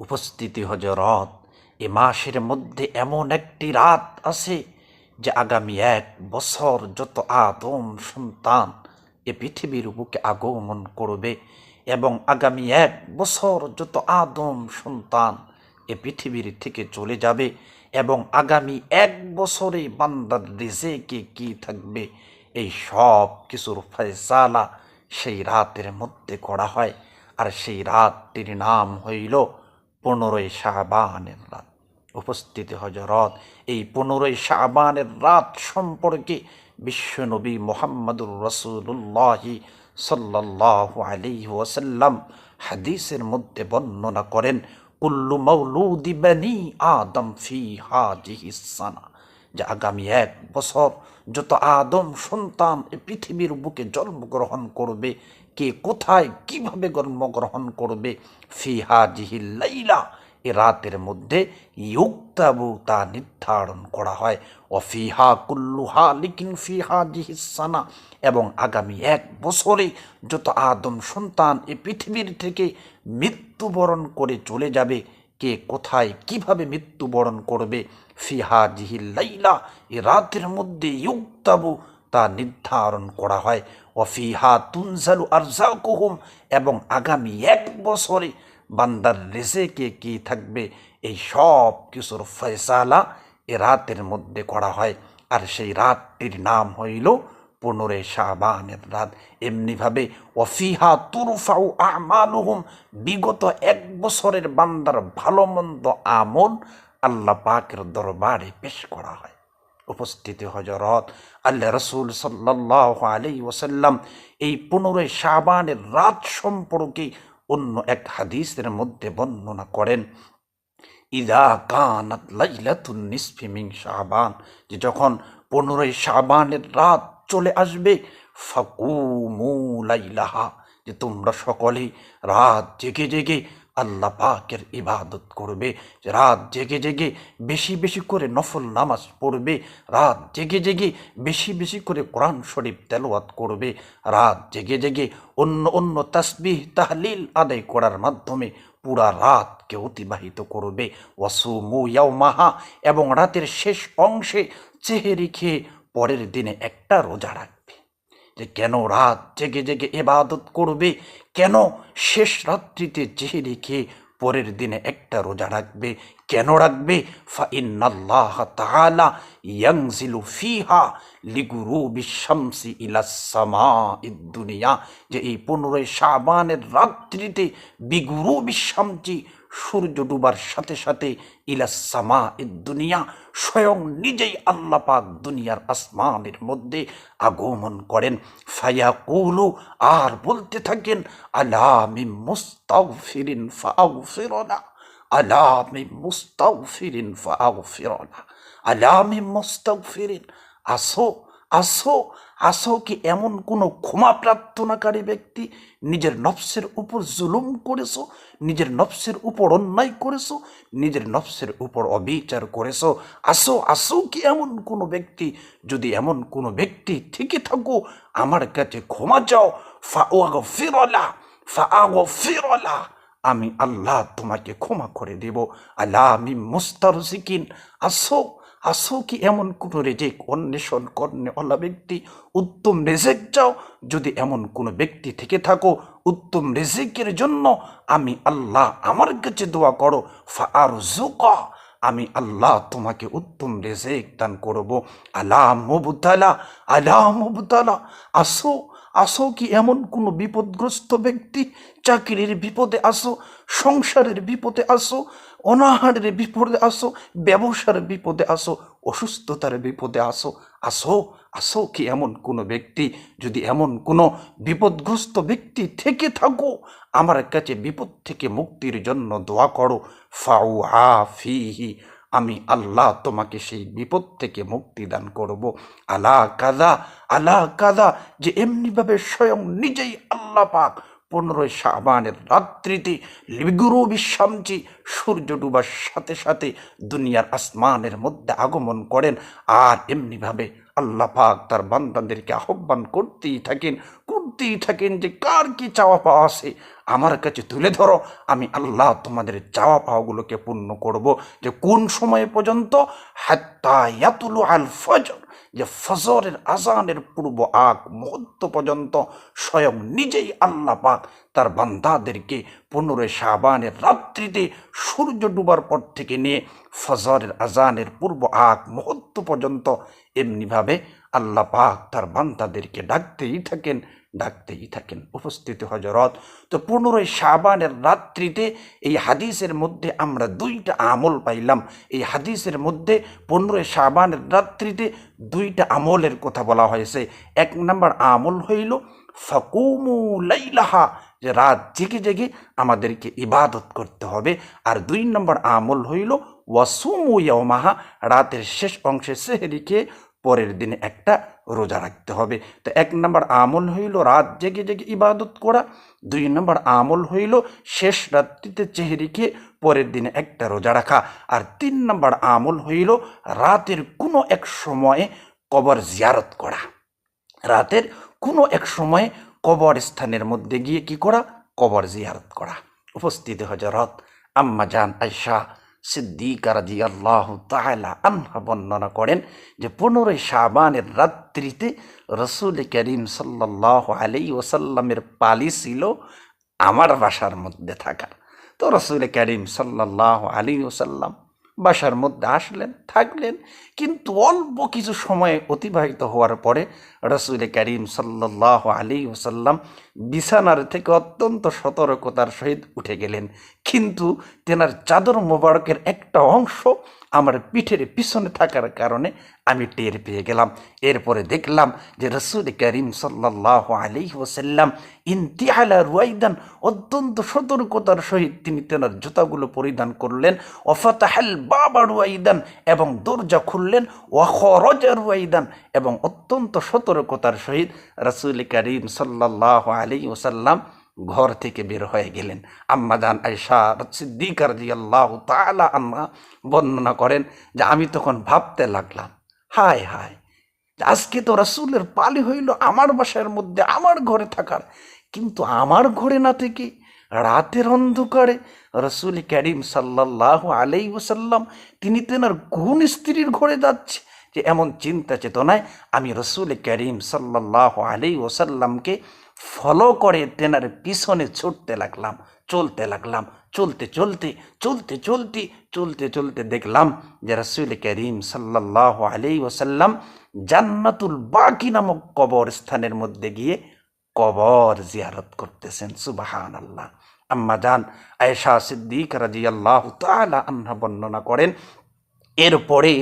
উপস্থিতি হজরত এ মাসের মধ্যে এমন একটি রাত আছে যে আগামী এক বছর যত আদম সন্তান এ পৃথিবীর বুকে আগমন করবে এবং আগামী এক বছর যত আদম সন্তান এ পৃথিবীর থেকে চলে যাবে এবং আগামী এক বছরে বান্দার রিজেকে কি থাকবে, এই সব কিছুর ফয়সালা সেই রাতের মধ্যে করা হয়। আর সেই রাতটির নাম হইল পনেরোই শাহবানের রাত। উপস্থিতি হজরত এই পনেরোই শাহবানের রাত সম্পর্কে বিশ্বনবী মোহাম্মদুর রসুল্লাহি সাল্লাহ আলী ওয়াসাল্লাম হাদিসের মধ্যে বর্ণনা করেন, কুল্লু মৌলুদি বানি আদম ফি হাজিহি সানা যে আগামী এক বছর যত আদম সন্তান এ পৃথিবীর বুকে জন্মগ্রহণ করবে, কে কোথায় কীভাবে জন্মগ্রহণ করবে, ফি হাজিহি লাইলা, এ রাতের মধ্যে ইউক্তাবু তা নির্ধারণ করা হয়। ও ফিহা কুল্লুহা লিকিন ফিহা জিহিসানা এবং আগামী এক বছরে যত আদম সন্তান এ পৃথিবীর থেকে মৃত্যুবরণ করে চলে যাবে, কে কোথায় কীভাবে মৃত্যুবরণ করবে ফিহা জিহিল লাইলা, এ রাতের মধ্যে ইউক্তাবু, তা নির্ধারণ করা হয়। ও ফিহা তুনজালু আরজাকুহুম, এবং আগামী এক বছরে বান্দার রেজেকে কি থাকবে, এই সব কিছুর ফয়সালা এ রাতের মধ্যে করা হয়। আর সেই রাতটির নাম হইল পনেরোই শাহবানের রাত। এমনিভাবে ওফিহা তুরফাউ আমালুহুম, বিগত এক বছরের বান্দার ভালো মন্দ আমল আল্লাহ পাকের দরবারে পেশ করা হয়। উপস্থিতি হজরত আল্লাহ রসুল সাল্লাহ আলি ওসাল্লাম এই পনেরোই শাহবানের রাত সম্পর্কে অন্য এক হাদিসের মধ্যে বর্ণনা করেন, ইদা কানাত লাইলাতুন শাহবান যে যখন পনেরোই শাহবানের রাত চলে আসবে, ফাকুমু লাইলাহা যে তোমরা সকলে রাত জেগে জেগে আল্লাহ পাকের ইবাদত করবে। রাত জেগে জেগে বেশি বেশি করে নফল নামাজ পড়বে। রাত জেগে জেগে বেশি বেশি করে কোরআন শরীফ তেলাওয়াত করবে। রাত জেগে জেগে অন্য অন্য তাসবিহ, তাহলিল আদায় করার মাধ্যমে পুরা রাতকে অতিবাহিত করবে। ওয়াসুমু মাহা এবং রাতের শেষ অংশে চেহারি খেয়ে পরের দিনে একটা রোজা রাখবে। যে কেন রাত জেগে জেগে এবাদত করবে? কেন শেষ রাত্রিতে চেহারি রেখে পরের দিনে একটা রোজা রাখবে? কেন রাখবে? ইয়ানজিলু ফিহা লিগুরুবি শামসি ইলা সামা দুনিয়া। যে এই পনেরোই শাবানের রাত্রিতে বিগুরু শামসি সূর্য ডুবার সাথে সাথে ইলা সামা দুনিয়া, স্বয়ং নিজেই আল্লাহ পাক দুনিয়ার আসমানের মধ্যে আগমন করেন। ফায়া কুলু আর বলতে থাকেন আলামি মুস্তাগফিরিন ফাগফিরনা আলামি মুস্তাগফিরিন ফাগফিরনা আলামি মুস্তাগফিরিন, আসো আসো আসো কি এমন কোনো ক্ষমা প্রার্থনাকারী ব্যক্তি? নিজের নফসের উপর জুলুম করেছ, নিজের নফসের উপর অন্যায় করেছ, নিজের নফসের উপর অবিচার করেছ। আসো আসো কি এমন কোনো ব্যক্তি? যদি এমন কোনো ব্যক্তি থেকে থাকো, আমার কাছে ক্ষমা চাও। ফা ও ফিরলা ফা আগো ফিরলা আমি আল্লাহ তোমাকে ক্ষমা করে দেব। আল্লাহ আমি মুস্তার সিকিন আসো আসো কি এমন কোনো রেজেক? অন্বেষণ কর্ণে অলা ব্যক্তি, উত্তম রেজেক চাও। যদি এমন কোনো ব্যক্তি থেকে থাকো, উত্তম রেজেকের জন্য আমি আল্লাহ আমার কাছে দোয়া করো। আর আমি আল্লাহ তোমাকে উত্তম রেজেক দান করব। আল্লাহ মবুতালা আল্লাহ মবুতালা, আসো। আসো কি এমন কোনো বিপদগ্রস্ত ব্যক্তি? চাকরির বিপদে আসো, সংসারের বিপদে আসো, অনাহারের বিপদে আসো, ব্যবসার বিপদে আসো, অসুস্থতার বিপদে আসো। আসো আসো কি এমন কোনো ব্যক্তি? যদি এমন কোনো বিপদগ্রস্ত ব্যক্তি থেকে থাকো, আমার কাছে বিপদ থেকে মুক্তির জন্য দোয়া করো। ফাউ ফিহি আমি আল্লাহ তোমাকে সেই বিপদ থেকে মুক্তি দান করব। আলা কাদা আলা কাদা যে এমনিভাবে স্বয়ং নিজেই আল্লাহ পাক পনেরোই শাহবানের রাত্রিতে লিগুরু বিশ্বামচি সূর্য ডুবার সাথে সাথে দুনিয়ার আসমানের মধ্যে আগমন করেন। আর এমনিভাবে আল্লাহ পাক তার বান্দাদেরকে আহ্বান করতেই থাকেন করতেই থাকেন যে কার কি চাওয়া পাওয়া আছে। আমার কাছে তুলে ধরো, আমি আল্লাহ তোমাদের চাওয়া পাওয়াগুলোকে পূর্ণ করব যে কোন সময় পর্যন্ত? হাত্তা ইয়াতুলু আল ফজর, যে ফজরের আজানের পূর্ব আগ মুহূর্ত পর্যন্ত স্বয়ং নিজেই আল্লাহ পাক তার বান্দাদেরকে পনেরোই শাবানের রাত্রিতে সূর্য ডুবার পর থেকে নিয়ে ফজরের আজানের পূর্ব আগ মুহূর্ত পর্যন্ত এমনিভাবে আল্লাহ পাক তার বান্দাদেরকে ডাকতেই থাকেন ডাকতেই থাকেন। উপস্থিত হজরত তো পনেরোই শাবানের রাত্রিতে এই হাদিসের মধ্যে আমরা দুইটা আমল পাইলাম। এই হাদিসের মধ্যে পনেরোই শাবানের রাত্রিতে দুইটা আমলের কথা বলা হয়েছে। এক নম্বর আমল হইল, ফকুমু লাইলাহা যে রাত জেগে জেগে আমাদেরকে ইবাদত করতে হবে। আর দুই নম্বর আমল হইল, ওয়াসুমু রাতের শেষ অংশে সেহরিকে পরের দিনে একটা রোজা রাখতে হবে। তো এক নম্বর আমল হইল রাত জেগে জেগে ইবাদত করা। দুই নম্বর আমল হইল শেষ রাত্রিতে চেহারিকে পরের দিনে একটা রোজা রাখা। আর তিন নম্বর আমল হইল রাতের কোনো এক সময়ে কবর জিয়ারত করা। রাতের কোনো এক সময়ে কবর স্থানের মধ্যে গিয়ে কি করা? কবর জিয়ারত করা। উপস্থিত হজরত আম্মা জান আয়সা সিদ্দিকা রাজি আল্লাহ তাহলা আনহা বর্ণনা করেন যে পনেরোই শাবানের রাত্রিতে রসুল করিম সাল্লাহ আলি ওসাল্লামের পালি ছিল আমার বাসার মধ্যে থাকার। তো রসুল করিম সাল্লাহ আলী ওসাল্লাম বাসার মধ্যে আসলেন, থাকলেন, কিন্তু অল্প কিছু সময় অতিবাহিত হওয়ার পরে রসুল করিম সাল্লাহ আলী ওসাল্লাম বিছানার থেকে অত্যন্ত সতর্কতার সহিত উঠে গেলেন। কিন্তু তেনার চাদর মোবারকের একটা অংশ আমার পিঠের পিছনে থাকার কারণে আমি টের পেয়ে গেলাম। এরপরে দেখলাম যে রসুল করিম সাল্লাহ আলী ওসাল্লাম ইন্তিহালা রুয়াইদান অত্যন্ত সতর্কতার সহিত তিনি তেনার জুতাগুলো পরিধান করলেন। ওফাতাহাল বাবা রুয়াইদান এবং দরজা খুললেন। ওয়াখরজা রুয়াইদান এবং অত্যন্ত সতর্কতার সহিত রসুল করিম সাল্লাহ আলী ওসাল্লাম ঘর থেকে বের হয়ে গেলেন। আম্মাদান আয়সা সিদ্দিকার জি আল্লাহ তালা আম্মা বর্ণনা করেন যে আমি তখন ভাবতে লাগলাম, হায় হায় আজকে তো রাসুলের পালি হইল আমার বাসার মধ্যে, আমার ঘরে থাকার। কিন্তু আমার ঘরে না থেকে রাতের অন্ধকারে রসুল করিম সাল্লাহ আলাই ওসাল্লাম তিনি তেনার কোন স্ত্রীর ঘরে যাচ্ছে, যে এমন চিন্তা চেতনায় আমি রসুল করিম সাল্লাহ আলাই ওসাল্লামকে ফলো করে তেনার পিছনে ছুটতে লাগলাম, চলতে লাগলাম, চলতে চলতে চলতে চলতে চলতে চলতে দেখলাম যে রসুল করিম সাল্লাহ আলি ওসাল্লাম জান্নাতুল বাকি নামক কবর স্থানের মধ্যে গিয়ে কবর জিয়ারত করতেছেন সুবাহান আল্লাহ আম্মা জান আয়েশা সিদ্দিক রাজি আল্লাহ তালা আন্না বর্ণনা করেন, এরপরে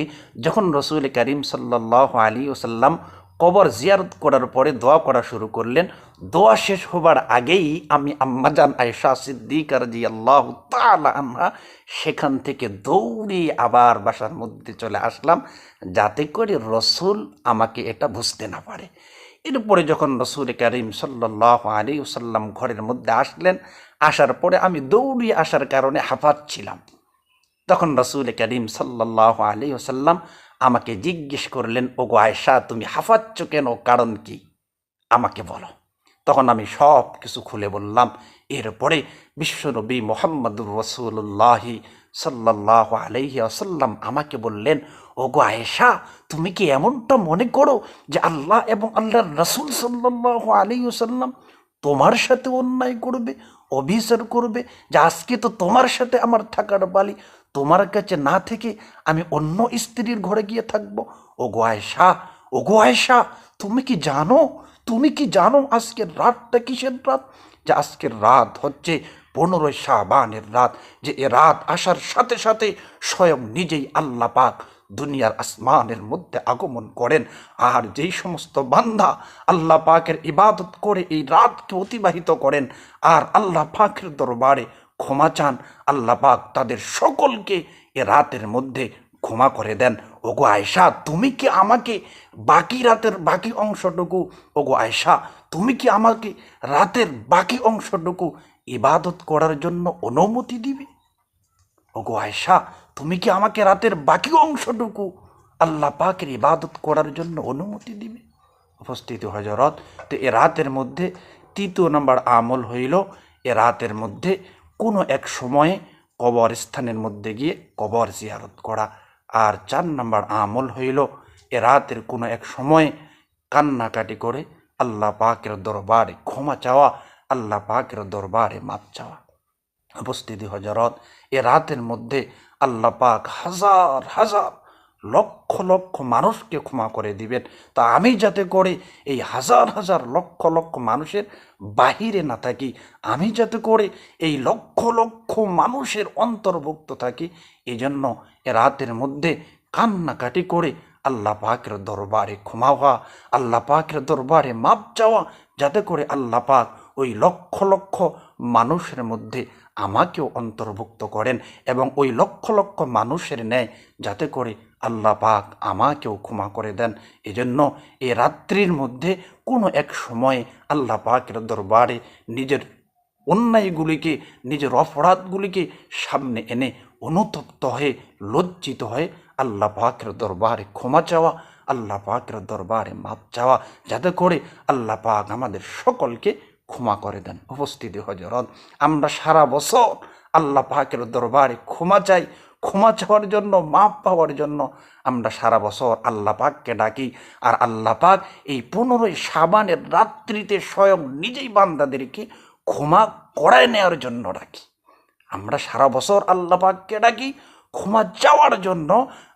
যখন রসুল করিম সাল্লাহ আলী ওসাল্লাম কবর জিয়ারত করার পরে দোয়া করা শুরু করলেন। দোয়া শেষ হবার আগেই আমি আম্মাজান আয়সা সিদ্দিক রাজি আল্লাহ আনহা সেখান থেকে দৌড়ে আবার বাসার মধ্যে চলে আসলাম। যাতে করে রসুল আমাকে এটা বুঝতে না পারে। এরপরে যখন রসুল করিম সাল্লাহ আলী সাল্লাম ঘরের মধ্যে আসলেন, আসার পরে আমি দৌড়িয়ে আসার কারণে হাঁপাচ্ছিলাম তখন রসুল করিম সাল্লাহ আলী ওসাল্লাম আমাকে জিজ্ঞেস করলেন ও গো আয়সা তুমি হাফাচ্ছ কেন? কারণ কি? আমাকে বলো। তখন আমি সব কিছু খুলে বললাম। এরপরে বিশ্বনবী মোহাম্মদুর রসুল্লাহি সাল্লাহ আলহি আসাল্লাম আমাকে বললেন ও গো আয়েশা, তুমি কি এমনটা মনে করো যে আল্লাহ এবং আল্লাহর রসুল সাল্লাহ আলী আসাল্লাম তোমার সাথে অন্যায় করবে অভিচার করবে, যে আজকে তো তোমার সাথে আমার থাকার বালি তোমার কাছে না থেকে আমি অন্য স্ত্রীর ঘরে গিয়ে থাকব? ও গো আয়সা ও গো আয়সা তুমি কি জানো? তুমি কি জানো আজকের রাতটা কিসের রাত? যে আজকের রাত হচ্ছে পনেরোই শাহবানের রাত, যে এ রাত আসার সাথে সাথে স্বয়ং নিজেই আল্লাহ পাক দুনিয়ার আসমানের মধ্যে আগমন করেন। আর যেই সমস্ত বান্ধা আল্লাহ পাকের ইবাদত করে এই রাতকে অতিবাহিত করেন, আর আল্লাহ পাকের দরবারে ক্ষমা চান, আল্লাহ পাক তাদের সকলকে এ রাতের মধ্যে ক্ষমা করে দেন। ওগো আয়সা তুমি কি আমাকে বাকি রাতের বাকি অংশটুকু, ওগো আয়সা তুমি কি আমাকে রাতের বাকি অংশটুকু ইবাদত করার জন্য অনুমতি দিবে? ওগো আয়সা তুমি কি আমাকে রাতের বাকি অংশটুকু আল্লাহ পাকের ইবাদত করার জন্য অনুমতি দিবে? উপস্থিতি হজরত তো এ রাতের মধ্যে তৃতীয় নম্বর আমল হইল, এ রাতের মধ্যে কোনো এক সময়ে কবর স্থানের মধ্যে গিয়ে কবর জিয়ারত করা। আর চার নাম্বার আমল হইল, এ রাতের কোনো এক সময়ে কান্নাকাটি করে আল্লাহ পাকের দরবারে ক্ষমা চাওয়া, আল্লাহ পাকের দরবারে মাপ চাওয়া। উপস্থিতি হজরত এ রাতের মধ্যে আল্লাহ পাক হাজার হাজার লক্ষ লক্ষ মানুষকে ক্ষমা করে দিবেন। তা আমি যাতে করে এই হাজার হাজার লক্ষ লক্ষ মানুষের বাহিরে না থাকি, আমি যাতে করে এই লক্ষ লক্ষ মানুষের অন্তর্ভুক্ত থাকি এই জন্য এ রাতের মধ্যে কান্নাকাটি করে আল্লাহ পাকের দরবারে ক্ষমা হওয়া, আল্লাহ পাকের দরবারে মাপ চাওয়া, যাতে করে আল্লাহ পাক ওই লক্ষ লক্ষ মানুষের মধ্যে আমাকেও অন্তর্ভুক্ত করেন এবং ওই লক্ষ লক্ষ মানুষের ন্যায় যাতে করে আল্লাহ পাক আমাকেও ক্ষমা করে দেন। এজন্য এই রাত্রির মধ্যে কোনো এক সময়ে আল্লাহ পাকের দরবারে নিজের অন্যায়গুলিকে, নিজের অপরাধগুলিকে সামনে এনে অনুতপ্ত হয়ে, লজ্জিত হয়ে আল্লাহ পাকের দরবারে ক্ষমা চাওয়া, আল্লাহ পাকের দরবারে মাপ চাওয়া, যাতে করে আল্লাহ পাক আমাদের সকলকে ক্ষমা করে দেন। উপস্থিতি হজরত আমরা সারা বছর আল্লাহ পাকের দরবারে ক্ষমা চাই ক্ষমা চাওয়ার জন্য মাপ পাওয়ার জন্য আমরা সারা বছর আল্লাহ পাককে ডাকি। আর আল্লাহ পাক এই পনেরোই সাবানের রাত্রিতে স্বয়ং নিজেই বান্দাদেরকে ক্ষমা করায় নেওয়ার জন্য ডাকি। আমরা সারা বছর আল্লাহ পাককে ডাকি ক্ষমা চাওয়ার জন্য,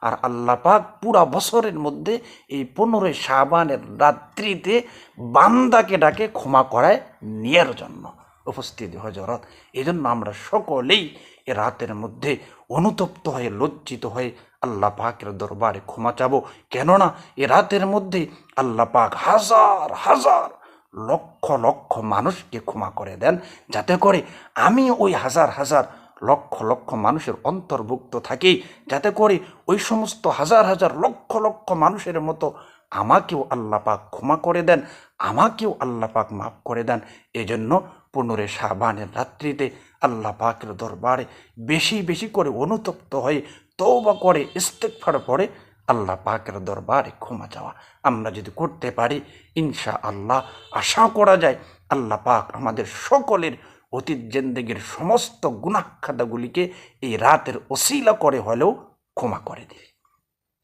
আর আল্লাহ পাক পুরা বছরের মধ্যে এই পনেরোই সাবানের রাত্রিতে বান্দাকে ডাকে ক্ষমা করায় নেওয়ার জন্য। উপস্থিতি হজরত এই জন্য আমরা সকলেই এ রাতের মধ্যে অনুতপ্ত হয়ে, লজ্জিত হয়ে আল্লাহ পাকের দরবারে ক্ষমা চাবো। কেননা এ রাতের মধ্যে আল্লাহ পাক হাজার হাজার, লক্ষ লক্ষ মানুষকে ক্ষমা করে দেন। যাতে করে আমি ওই হাজার হাজার, লক্ষ লক্ষ মানুষের অন্তর্ভুক্ত থাকি। যাতে করে ওই সমস্ত হাজার হাজার, লক্ষ লক্ষ মানুষের মতো আমাকেও আল্লাহ পাক ক্ষমা করে দেন, আমাকেও আল্লাহ পাক মাফ করে দেন। এজন্য পনেরো সাবানের রাত্রিতে আল্লাহ পাকের দরবারে বেশি বেশি করে অনুতপ্ত হয়ে তৌবা করে ইস্তেকফার পরে আল্লাহ পাকের দরবারে ক্ষমা চাওয়া। আমরা যদি করতে পারি ইনশা আল্লাহ আশা করা যায় আল্লাহ পাক আমাদের সকলের অতীত জেন্দেগির সমস্ত গুণাখাদাগুলিকে এই রাতের অশিলা করে হলেও ক্ষমা করে দিবে।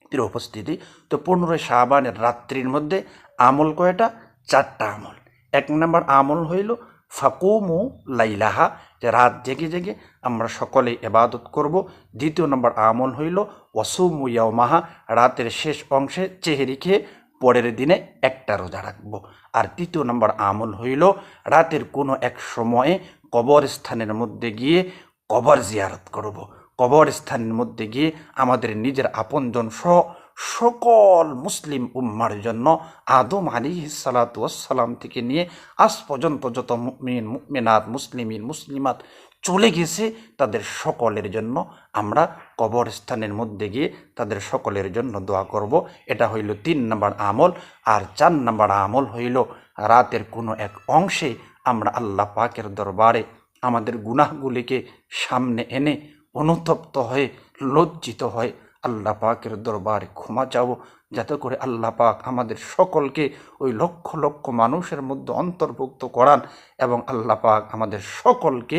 প্রিয় উপস্থিতি, তো পনেরোই শাহবানের রাত্রির মধ্যে আমল কয়টা? চারটা আমল। এক নম্বর আমল হইল ফাকুমু লাইলাহা, যে রাত জেগে জেগে আমরা সকলে এবাদত করব দ্বিতীয় নম্বর আমল হইল, ওয়াসুমু ইয়ামাহা রাতের শেষ অংশে চেহারি খেয়ে পরের দিনে একটা রোজা রাখব আর তৃতীয় নম্বর আমল হইল, রাতের কোনো এক সময়ে কবরস্থানের মধ্যে গিয়ে কবর জিয়ারত করব। কবরস্থানের মধ্যে গিয়ে আমাদের নিজের আপনজন সহ সকল মুসলিম উম্মার জন্য আদম আলী সালাতাম থেকে নিয়ে আজ পর্যন্ত যত মুমিন, মুমিনাত, মুসলিমিন, মুসলিমাত চলে গেছে, তাদের সকলের জন্য আমরা কবরস্থানের মধ্যে গিয়ে তাদের সকলের জন্য দোয়া করব। এটা হইল তিন নম্বর আমল। আর চার নম্বর আমল হইল রাতের কোনো এক অংশে আমরা আল্লাহ পাকের দরবারে আমাদের গুনাহগুলিকে সামনে এনে অনুতপ্ত হয়ে লজ্জিত হয়ে আল্লাহ পাকের দরবারে ক্ষমা চাবো, যাতে করে আল্লাহ পাক আমাদের সকলকে ওই লক্ষ লক্ষ মানুষের মধ্যে অন্তর্ভুক্ত করান এবং আল্লাহ পাক আমাদের সকলকে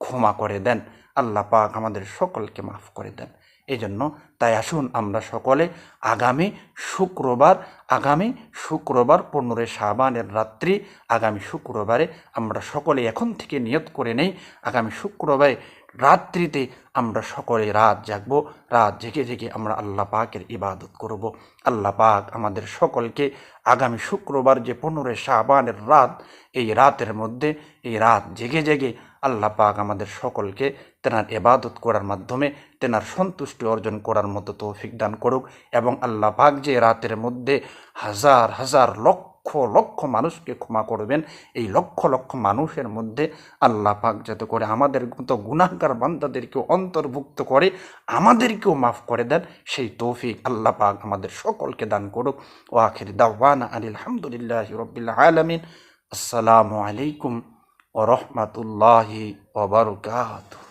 ক্ষমা করে দেন। আল্লাহ পাক আমাদের সকলকে মাফ করে দেন। এই জন্য তাই আসুন আমরা সকলে আগামী শুক্রবার আগামী শুক্রবার পনেরোই সাবানের রাত্রি, আগামী শুক্রবারে আমরা সকলে এখন থেকে নিয়ত করে নেই, আগামী শুক্রবারে রাত্রিতে আমরা সকলে রাত জাগব, রাত জেগে জেগে আমরা আল্লাহ পাকের ইবাদত করব। আল্লাহ পাক আমাদের সকলকে আগামী শুক্রবার যে পনেরোই শাহবানের রাত, এই রাতের মধ্যে, এই রাত জেগে জেগে আল্লাহ পাক আমাদের সকলকে তেনার এবাদত করার মাধ্যমে তেনার সন্তুষ্টি অর্জন করার মতো তৌফিক দান করুক এবং আল্লাহ পাক যে রাতের মধ্যে হাজার হাজার লক্ষ লক্ষ লক্ষ মানুষকে ক্ষমা করবেন। এই লক্ষ লক্ষ মানুষের মধ্যে আল্লাহ পাক যাতে করে আমাদের মতো গুণাগার বান্দাদেরকেও অন্তর্ভুক্ত করে, আমাদেরকেও মাফ করে দেন। সেই তৌফিক আল্লাহ পাক আমাদের সকলকে দান করুক। ও আখির দাওয়ানা আলহামদুলিল্লাহ রবিল্লা আলমিন। আসসালামু আলাইকুম ও রহমতুল্লাহি ওবরকাত